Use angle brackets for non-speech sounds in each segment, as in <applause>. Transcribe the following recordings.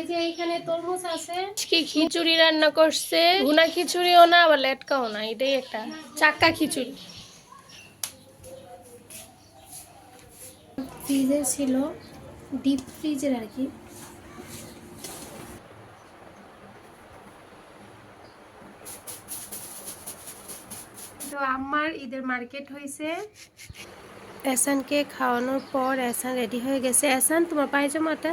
এই যে এইখানে তরমুজ আছে। আজকে খিচুড়ি রান্না করছে। ভুনা খিচুড়িও না আবার লেটকাও না এটাই একটা চাক্কা খিচুড়ি। ফ্রিজে ছিল ডিপ ফ্রিজের আর কি। তো আমার ঈদের মার্কেট হয়েছে এসানকে খাওয়ানোর পর এসান রেডি হয়ে গেছে। এসান তোমার পায়জামাটা?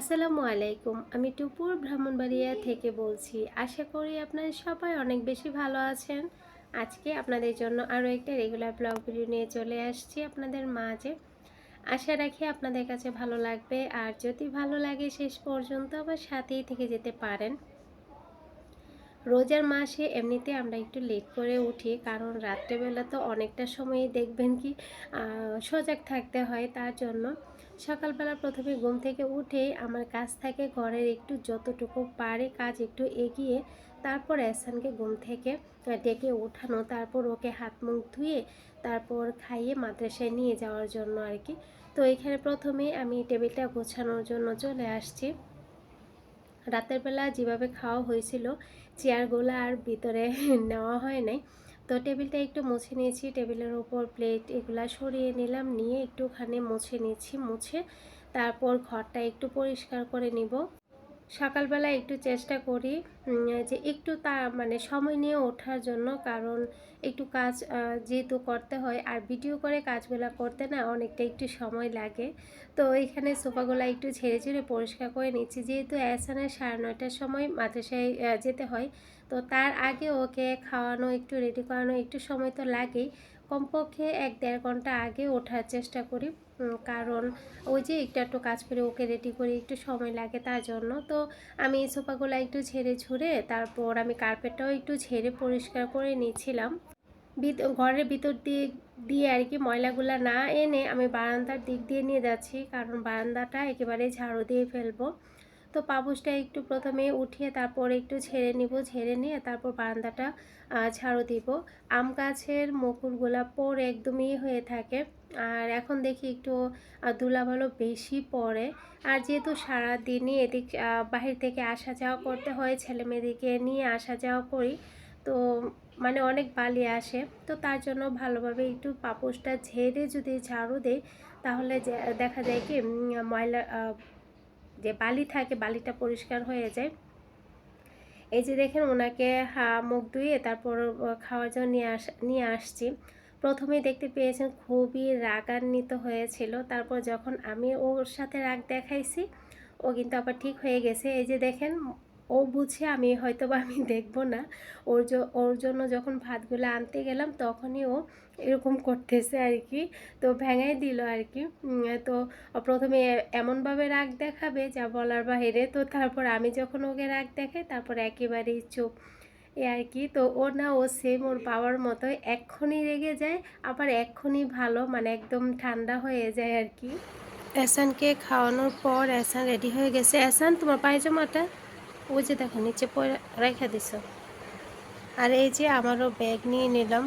আসসালামু আলাইকুম। আমি টুপুর ব্রাহ্মণবাড়িয়া থেকে বলছি, আশা করি আপনারা সবাই অনেক বেশি ভালো আছেন। আজকে আপনাদের জন্য আরও একটা রেগুলার ব্লগ ভিডিও নিয়ে চলে আসছি আপনাদের মাঝে। আশা রাখি আপনাদের কাছে ভালো লাগবে, আর যদি ভালো লাগে শেষ পর্যন্ত আবার সাথেই থেকে যেতে পারেন। রোজার মাসে এমনিতে আমরা একটু লেট করে উঠি, কারণ রাত্রেবেলা তো অনেকটা সময়ই দেখবেন কি সজাগ থাকতে হয় তার জন্য। সকালবেলা প্রথমে ঘুম থেকে উঠে আমার কাজ থাকে ঘরের একটু যতটুকু পারে কাজ একটু এগিয়ে তারপর এসানকে ঘুম থেকে ডেকে ওঠানো, তারপর ওকে হাত মুখ ধুয়ে তারপর খাইয়ে মাদ্রাসায় নিয়ে যাওয়ার জন্য আর কি। তো এখানে প্রথমে আমি টেবিলটা গোছানোর জন্য চলে আসছি। রাতের বেলা যেভাবে খাওয়া হয়েছিল, চেয়ারগুলো আর ভিতরে নেওয়া হয় নাই। তো টেবিলটা একটু মুছে নিয়েছি। টেবিলের ওপর প্লেট এগুলা সরিয়ে নিলাম, নিয়ে একটুখানি মুছে নিয়েছি, মুছে তারপর ঘরটা একটু পরিষ্কার করে নিব। সকালবেলা একটু চেষ্টা করি যে একটু তা মানে সময় নিয়ে ওঠার জন্য, কারণ একটু কাজ যেহেতু করতে হয়, আর ভিডিও করে কাজগুলো করতে না অনেকটা একটু সময় লাগে। তো এখানে সোফাগুলো একটু ঝেড়ে ঝেড়ে পরিষ্কার করে নিচ্ছি। যেহেতু অ্যাসানের সাড়ে নয়টার সময় মাদ্রাসায় যেতে হয় তো তার আগে ওকে খাওয়ানো, একটু রেডি করানো, একটু সময় তো লাগেই। কমপক্ষে এক দেড় ঘণ্টা আগে ওঠার চেষ্টা করি কারণ ওই যে একটু একটু কাজ করে ওকে রেডি করে একটু সময় লাগে তার জন্য। তো আমি এই সোফাগুলো একটু ঝেড়ে ঝুড়ে তারপর আমি কার্পেটটাও একটু ঝেড়ে পরিষ্কার করে নিয়েছিলাম। ঘরের ভিতর দিয়ে দিয়ে আর কি ময়লাগুলো না এনে আমি বারান্দার দিক দিয়ে নিয়ে যাচ্ছি, কারণ বারান্দাটা একেবারে ঝাড়ু দিয়ে ফেলব। তো পাবুসটা একটু প্রথমে উঠিয়ে তারপর একটু ঝেড়ে নিব ঝেড়ে নিয়ে তারপর বারান্দাটা ঝাড়ু দিব। আম গাছের মুকুলগুলা পর একদমই হয়ে থাকে। আর এখন দেখি একটু আহ, ধুলাবালো বেশি পড়ে। আর যেহেতু সারাদিনই এদিক বাহির থেকে আসা যাওয়া করতে হয় ছেলে মেয়েদেরকে নিয়ে আসা যাওয়া করি তো মানে অনেক বালি আসে। তো তার জন্য ভালোভাবে একটু পাপোশটা ঝেড়ে যদি ঝাড়ু দেই তাহলে দেখা যায় কি ময়লা যে বালি থাকে, বালিটা পরিষ্কার হয়ে যায়। এই যে দেখেন ওনাকে মুখ ধুয়ে তারপর খাওয়ার জন্য নিয়ে আস, নিয়ে আসছি। প্রথমে দেখতে পেয়েছেন খুবই রাগান্বিত হয়েছিল। তারপর যখন আমি ওর সাথে রাগ দেখাইছি, ও কিন্তু আবার ঠিক হয়ে গেছে। এই যে দেখেন ও বুঝে আমি হয়তো বা আমি দেখব না। ওর ওর জন্য যখন ভাতগুলো আনতে গেলাম তখনই ও এরকম করতেছে আর কি তো ভেঙাই দিল আর কি তো প্রথমে এমনভাবে রাগ দেখাবে যা বলার বাইরে। তো তারপর আমি যখন ওকে রাগ দেখাই তারপর একেবারেই চুপ। এ আর কি তো ও না, ও সেম ওর বাবার মতো এক্ষুনি রেগে যায়, আবার এক্ষুনি ভালো মানে একদম ঠান্ডা হয়ে যায় আর কি এসানকে খাওয়ানোর পর এসান রেডি হয়ে গেছে। এসান, তোমার পায়জামাটা? ওই যে দেখো, নিচে রেখে দিছ। আর এই যে আমারও ব্যাগ নিয়ে নিলাম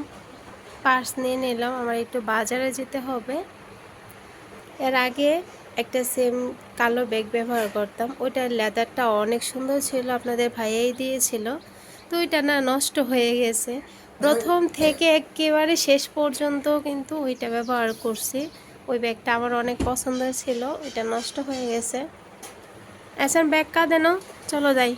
পার্স নিয়ে নিলাম, আমার একটু বাজারে যেতে হবে। এর আগে একটা সেম কালো ব্যাগ ব্যবহার করতাম, ওইটার লেদারটা অনেক সুন্দর ছিল, আপনাদের ভাইয়াই দিয়েছিল। তো ওইটা না নষ্ট হয়ে গেছে। প্রথম থেকে একেবারে শেষ পর্যন্ত কিন্তু ওইটা ব্যবহার করছি। ওই ব্যাগটা আমার অনেক পছন্দ ছিল, ওইটা নষ্ট হয়ে গেছে। এসান ব্যাগ কা দেন চলো যাই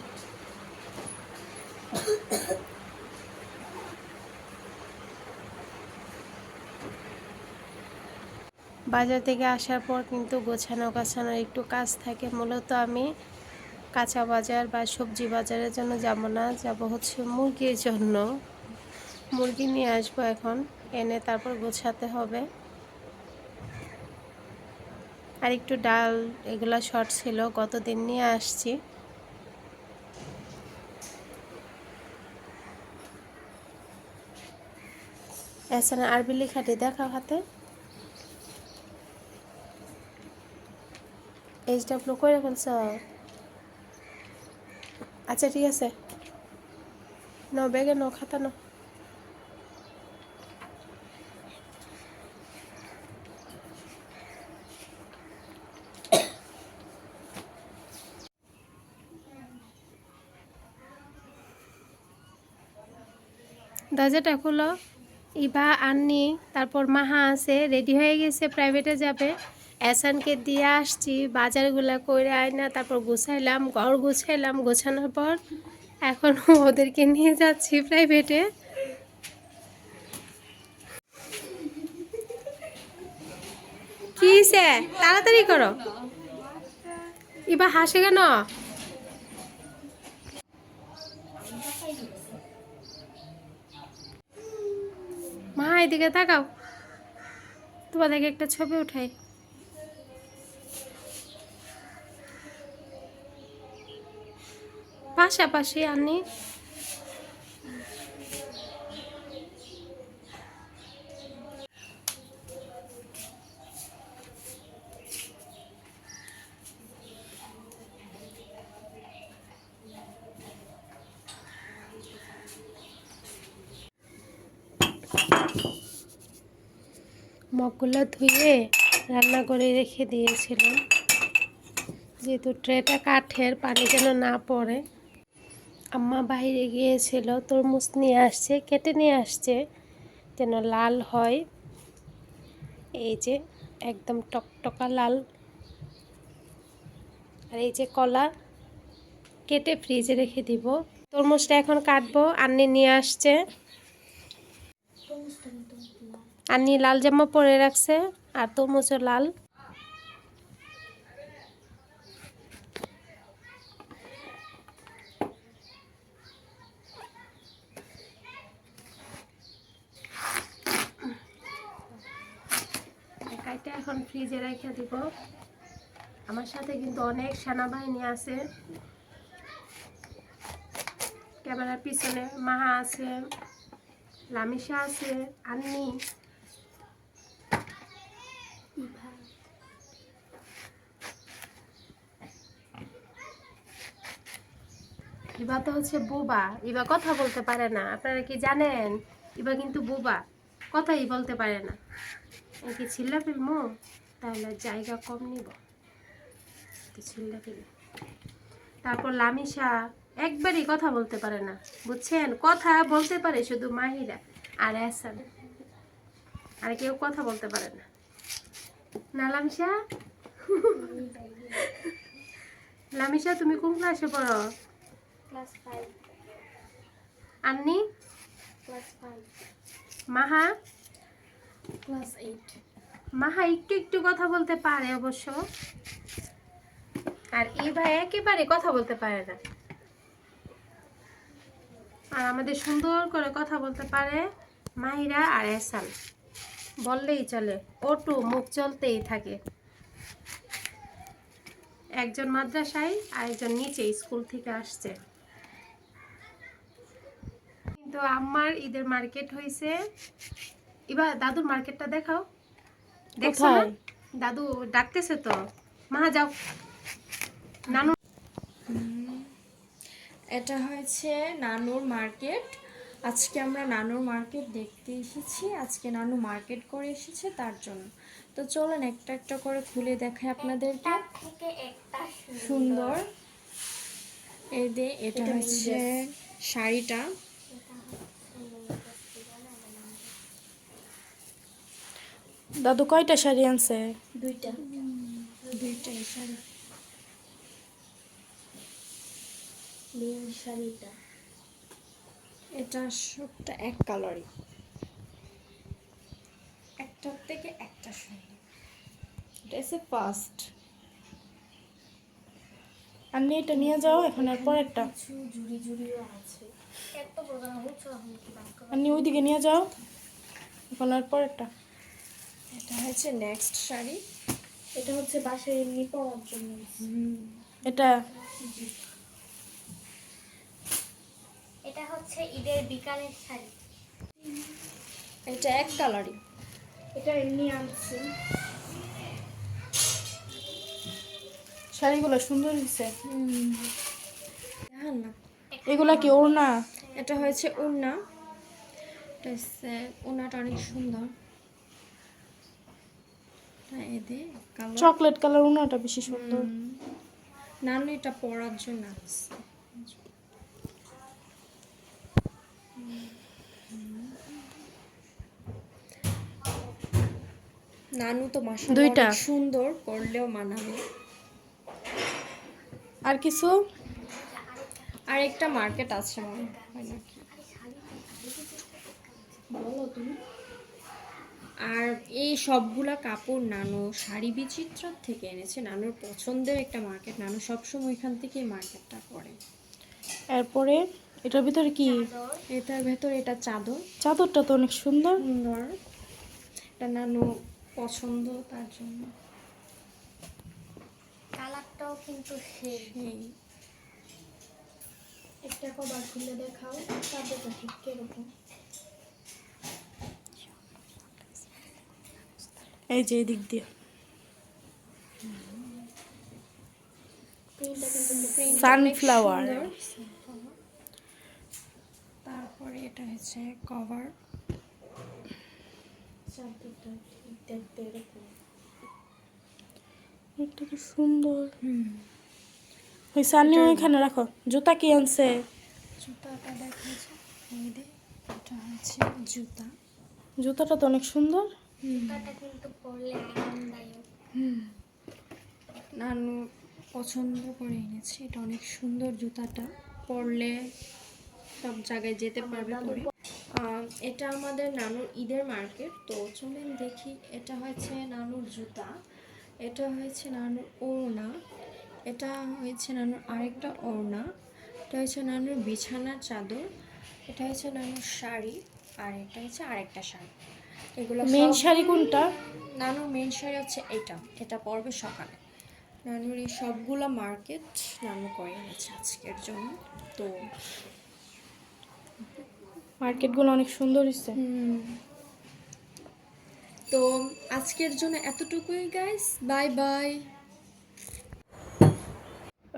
বাজার থেকে আসার পর কিন্তু গোছানো গাছানোর একটু কাজ থাকে। মূলত আমি কাঁচা বাজার বা সবজি বাজারের জন্য যাব না, যাব হচ্ছে মুরগির জন্য। মুরগি নিয়ে আসব এখন, এনে তারপর গোছাতে হবে। আর একটু ডাল, এগুলো শর্ট ছিল, গতদিন নিয়ে আসছি। এছাড়া আরবি লেখাটি দেখাও হাতে। এইচ ডাব্লিউ করে ফেলছ? আচ্ছা ঠিক আছে। ন ব্যাগে ন খাতা ন দরজাটা খুলো। ইভা, আননি, তারপর মাহা আছে, রেডি হয়ে গেছে, প্রাইভেটে যাবে। এসানকে দিয়ে আসছি, বাজারগুলা করে আয়না তারপর গুছাইলাম, ঘর গুছাইলাম, গোছানোর পর এখন ওদেরকে নিয়ে যাচ্ছি প্রাইভেটে। কি তাড়াতাড়ি করো। ইবা হাসে কেন? মা এদিকে তাকাও। তোমাদেরকে একটা ছবি উঠাই। পাশাপাশি আনি মগগুলো ধুয়ে রান্না করে রেখে দিয়েছিলাম। যেহেতু ট্রেটা কাঠের, পানি যেন না পড়ে। আম্মা বাইরে গিয়েছিল, তরমুজ নিয়ে আসছে, কেটে নিয়ে আসছে, যেন লাল হয়। এই যে একদম টকটকা লাল। আর এই যে কলা কেটে ফ্রিজে রেখে দিব। তরমুজটা এখন কাটবো, আন্নি নিয়ে আসছে। আন্নি লাল জামা পরে রাখছে, আর তরমুজও লাল। এখন ফ্রিজে রেখে দিব। আমার সাথে কিন্তু অনেক সেনাবাহিনী আছে। ক্যামেরার পিছনে মাহা আছে লামিশা আছে, আন্নি। ইবা তো হচ্ছে বোবা, ইবা কথা বলতে পারে না। আপনারা কি জানেন? ইবা কিন্তু বোবা, কথাই বলতে পারে না। কি ছিল্লা ফিল্মু তাহলে জায়গা কম নিব। ছিল্লা ফিল্ম তারপর লামিশা একবারই কথা বলতে পারে না, বুঝছেন? কথা বলতে পারে শুধু মাহিরা আর এসান আর কেউ কথা বলতে পারে না। না, লামিশা? <laughs> লামিশা, তুমি কোন ক্লাসে পড়ো? ক্লাস ফাইভ আন্নি ক্লাস ফাইভ মাহা? ক্লাস এইট মাহা একটু একটু কথা বলতে পারে অবশ্য। আর এই ভাই একেবারে কথা বলতে পারে না। আর আমাদের সুন্দর করে কথা বলতে পারে মাহিরা আর এসান বললেই চলে ওটু মুখ চলতেই থাকে। একজন মাদ্রাসায় আর একজন নিচে স্কুল থেকে আসছে। কিন্তু আমার ঈদের মার্কেট হয়েছে এবার দাদুর মার্কেটটা দেখাও। দেখছ না? দাদু ডাকতেছে তো। মা যাও। নানু। এটা হয়েছে নানুর মার্কেট। আজকে আমরা নানুর মার্কেট দেখতে এসেছি। আজকে নানু মার্কেট করে এসেছে তার জন্য। তো চলেন একটা একটা করে খুলে দেখাই আপনাদেরকে। সুন্দর। এই যে এটা হচ্ছে শাড়িটা। দাদু কয়টা শাড়ি আনছে? দুইটা। দুইটা শাড়ি। শাড়িটা। এটা সবটা এক কালারই। একটার থেকে একটা সুন্দর এটা এসে ফার্স্ট আর নিয়ে এটা নিয়ে যাও এখন আর পরেরটা। কিছু জুড়ি আছে। এত প্রোগ্রাম হচ্ছে আর নিয়ে ওইদিকে নিয়ে যাও এখন আর পরেরটা। এটা হচ্ছে নেক্সট শাড়ি। এটা হচ্ছে বাসায় এমনি পরার জন্য। এটা? এটা হচ্ছে ঈদের বিকালের শাড়ি। এটা এক কালারই। এটা এমনি আনছে। শাড়িগুলো সুন্দর হয়েছে এগুলা কি ওড়না? এটা হয়েছে হচ্ছে উন্নাটা অনেক সুন্দর। হ্যাঁ, চকলেট কালার উনাটা বেশি সুন্দর। নানু এটা পরার জন্য নানু তো মাসা দুইটা। সুন্দর করলেও মানাবে। আর কিছু? আর একটা মার্কেট আছে মনে হয় নাকি? বলো তুমি। আর এই সবগুলা কাপড় নানো শাড়ি বিচিত্র থেকে এনেছে। নানুর পছন্দের একটা মার্কেট নানু সবসময় এখান থেকেই মার্কেটটা করে। এরপরে এটার ভিতরে কি? এটার ভেতর এটা চাদর। চাদরটা তো অনেক সুন্দর। সুন্দর। এটা নানু পছন্দ তার জন্য। কালারটাও কিন্তু সেই। একটা কভার খুলে দেখাও চাদরটা ঠিক কীরকম এই যে এদিক দিয়ে। কিন্তু তারপরে এটা হচ্ছে কভার এটা কি সুন্দর। হুম। ওই সানিও এখানে রাখো। জুতা কি আনছে? জুতাটা দেখা যায় এটা হচ্ছে জুতা। জুতাটা তো অনেক সুন্দর। নানু পছন্দ করে এনেছে। এটা অনেক সুন্দর জুতাটা। পরলে সব জায়গায় যেতে পারবে পরে। এটা আমাদের নানুর ঈদের মার্কেট। তো চলেন দেখি, এটা হয়েছে নানুর জুতা। এটা হয়েছে নানুর ওড়না। এটা হয়েছে নানুর আরেকটা ওড়না। এটা হচ্ছে নানুর বিছানার চাদর। এটা হচ্ছে নানুর শাড়ি। আর এটা হচ্ছে আরেকটা শাড়ি। এগুলো মেন শাড়ি কোনটা? নানুর মেন শাড়ি হচ্ছে এটা। এটা পরবে সকালে। নানুর এই সবগুলো মার্কেট নানু করে এনেছে আজকের জন্য তো মার্কেটগুলো অনেক সুন্দর হচ্ছে তো আজকের জন্য এতটুকুই গাইস বাই বাই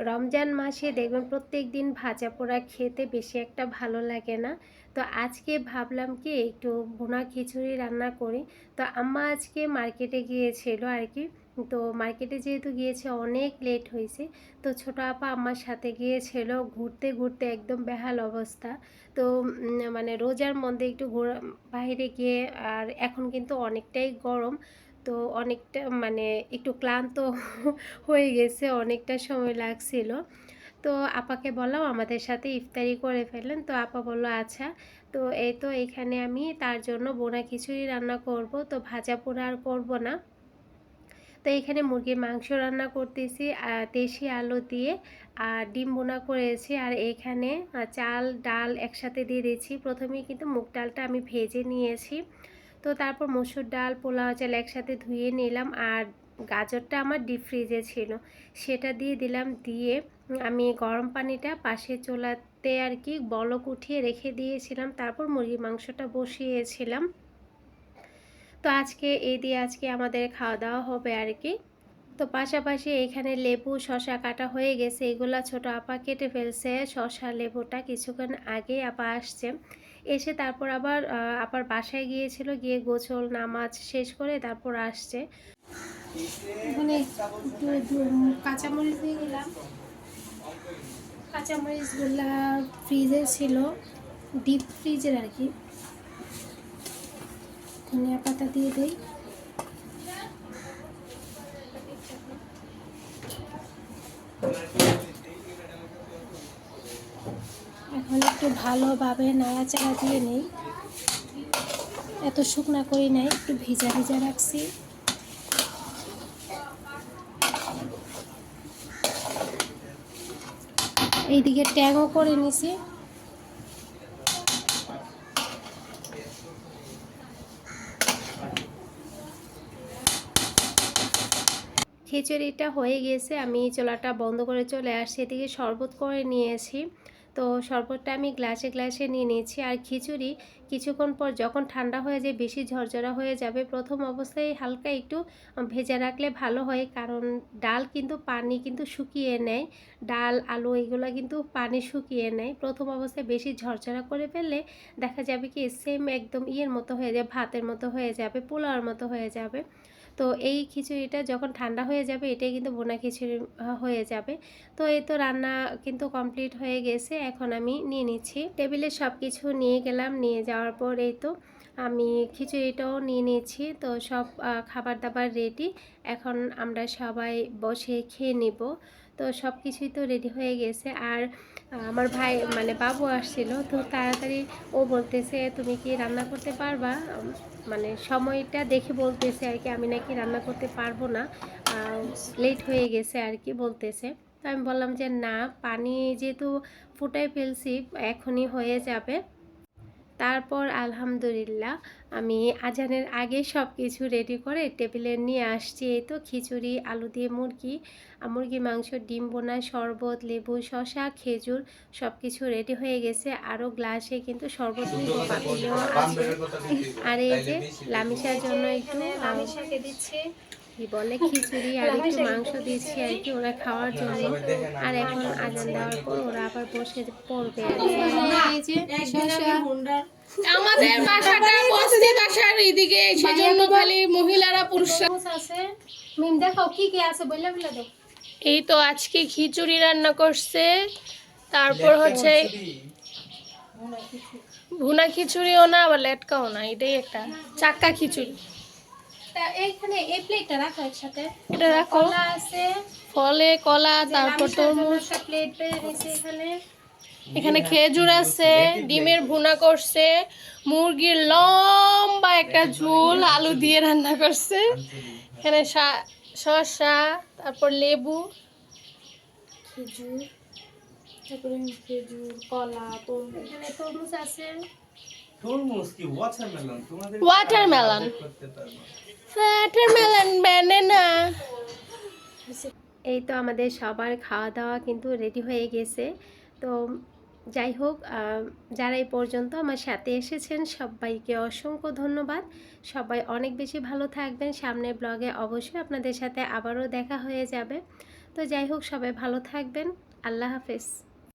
রমজান মাসে দেখবেন প্রত্যেক দিন ভাজা পোড়া খেতে বেশি একটা ভালো লাগে না। তো আজকে ভাবলাম কি একটু ভুনা খিচুড়ি রান্না করি। তো আম্মা আজকে মার্কেটে গিয়েছিল আর কি তো মার্কেটে যেহেতু গিয়েছে, অনেক লেট হয়েছে। তো ছোটো আপা আমার সাথে গিয়েছিল, ঘুরতে ঘুরতে একদম বেহাল অবস্থা। তো মানে রোজার মধ্যে একটু ঘোরা, বাইরে গিয়ে আর এখন কিন্তু অনেকটাই গরম। তো অনেকটা মানে একটু ক্লান্ত <laughs> হয়ে গেছে, অনেকটা সময় লাগছিল। তো আপাকে বললাম আমাদের সাথে ইফতারি করে ফেলেন তো আপা বলল আচ্ছা। তো এই তো এখানে আমি তার জন্য বোনা খিচুড়ি রান্না করব। তো ভাজা পোড়া আর করব না। তো এখানে মুরগির মাংস রান্না করতেছি দেশি আলু দিয়ে, আর ডিম বোনা করেছি। আর এখানে চাল, ডাল একসাথে দিয়ে দিয়েছি। প্রথমেই কিন্তু মুগ ডালটা আমি ভেজে নিয়েছি। তো তারপর মসুর ডাল, পোলাও, চাল একসাথে ধুয়ে নিলাম। আর গাজরটা আমার ডিপ ফ্রিজে ছিল। সেটা দিয়ে দিলাম। দিয়ে আমি গরম পানিটা পাশে চোলাতে আর কি বলক উঠিয়ে রেখে দিয়েছিলাম, তারপর মুরগির মাংসটা বসিয়েছিলাম। তো আজকে, এই দিয়ে আজকে আমাদের খাওয়া দাওয়া হবে আর কি। তো পাশাপাশি এখানে লেবু শশা কাটা হয়ে গেছে, এগুলা ছোট আপা কেটে ফেলছে শশা লেবুটা কিছুক্ষণ আগে আপা আসছে। এসে তারপর আবার আবার বাসায় গিয়েছিল, গিয়ে গোছল নামাজ শেষ করে তারপর আসছে। কাঁচামরিচ দিয়ে দিলাম। কাঁচামরিচগুলা ফ্রিজে ছিল ডিপ ফ্রিজের আর কি। ধনিয়া পাতা দিয়ে দেই। এখন একটু ভালোভাবে নাড়াচাড়া দিয়ে নেই। এত শুকনা করি নাই, একটু ভিজা ভিজা রাখছি। এইদিকে ট্যাগও করে নিছি। খিচুড়িটা হয়ে গেছে, আমি চোলাটা বন্ধ করে চলে আসছি, এদিকে শরবত করে নিয়েছি। তো শরবতটা আমি গ্লাসে গ্লাসে নিয়ে নিয়েছি। আর খিচুড়ি কিছুক্ষণ পর যখন ঠান্ডা হয়ে যায়, বেশি ঝরঝরা হয়ে যাবে, প্রথম অবস্থায় হালকা একটু ভেজে রাখলে ভালো হয়। কারণ ডাল কিন্তু পানি কিন্তু শুকিয়ে নেয়। ডাল, আলু এগুলো কিন্তু পানি শুকিয়ে নেয়। প্রথম অবস্থায় বেশি ঝরঝরা করে ফেললে দেখা যাবে কি সেম একদম ইয়ের মতো হয়ে যাবে ভাতের মতো হয়ে যাবে, পোলাওয়ার মতো হয়ে যাবে। তো এই খিচুড়িটা যখন ঠান্ডা হয়ে যাবে, এটাই কিন্তু বোনা খিচুড়ি হয়ে যাবে। তো এই তো রান্না কিন্তু কমপ্লিট হয়ে গেছে। এখন আমি নিয়ে নিচ্ছি। টেবিলে সব কিছু নিয়ে গেলাম। নিয়ে যাওয়ার পর এই তো আমি খিচুড়িটাও নিয়ে নিয়েছি তো সব খাবার দাবার রেডি এখন আমরা সবাই বসে খেয়ে নিব। তো সব কিছুই তো রেডি হয়ে গেছে। আর আমার ভাই মানে বাবু আসছিল, তো তাড়াতাড়ি ও বলতেছে, তুমি কি রান্না করতে পারবা? মানে সময়টা দেখে বলতেছে আর কি, আমি নাকি রান্না করতে পারব না। লেট হয়ে গেছে আর কি বলতেছে। তো আমি বললাম যে, না, পানি যেহেতু ফুটাই ফেলছি, এখনই হয়ে যাবে। তারপর আলহামদুলিল্লাহ আমি আজানের আগে সব কিছু রেডি করে টেবিলে নিয়ে আসছি। এই তো খিচুড়ি আলু দিয়ে মুরগি মুরগি মাংস ডিম বোনা শরবত লেবু শসা খেজুর সব কিছু রেডি হয়ে গেছে। আরও গ্লাসে কিন্তু শরবত আছে। আর এই যে লামিশার জন্য একটু লামিশাকে দিচ্ছে। কি বলে খিচুড়ি আর একটু মাংস দিচ্ছি আর কি ওরা খাওয়ার জন্য। আর এখন আজান দেওয়ার পর ওরা আবার বসে পড়বে আর এই যে আমাদের বাসাটা বস্তি বাসার এদিকে সেজন্য খালি মহিলারা পুরুষরা আছে। মিম দেখো কি কি আছে বললে বলে দাও। এই তো আজকে খিচুড়ি রান্না করছে। তারপর হচ্ছে ভুনা খিচুড়িও না আবার লেটকাও না এটাই একটা। চাক্কা খিচুড়ি। এইখানে এই প্লেটটা রাখো একসাথে। এটা রাখো। কলা আছে। ফলে কলা তারপর তরমুজ। প্লেট এখানে। এখানে খেজুর আছে ডিমের ভুনা করছে মুরগির লম্বা একটা ঝোল আলু দিয়ে রান্না করছে। এখানে শসা তারপর লেবু। খেজুর তারপরে খেজুর কলা তরমুজ। এখানে তরমুজ আছে। তরমুজ কি ওয়াটারমেলন তোমাদের. ওয়াটারমেলন ব্যানানা এই তো আমাদের সবার খাওয়া দাওয়া কিন্তু রেডি হয়ে গেছে। তো যাই হোক যারা এই পর্যন্ত আমার সাথে এসেছেন সবাইকে অসংখ্য ধন্যবাদ। সবাই অনেক বেশি ভালো থাকবেন। সামনের ব্লগে অবশ্যই আপনাদের সাথে আবারও দেখা হয়ে যাবে। তো যাই হোক সবাই ভালো থাকবেন। আল্লাহ হাফেজ।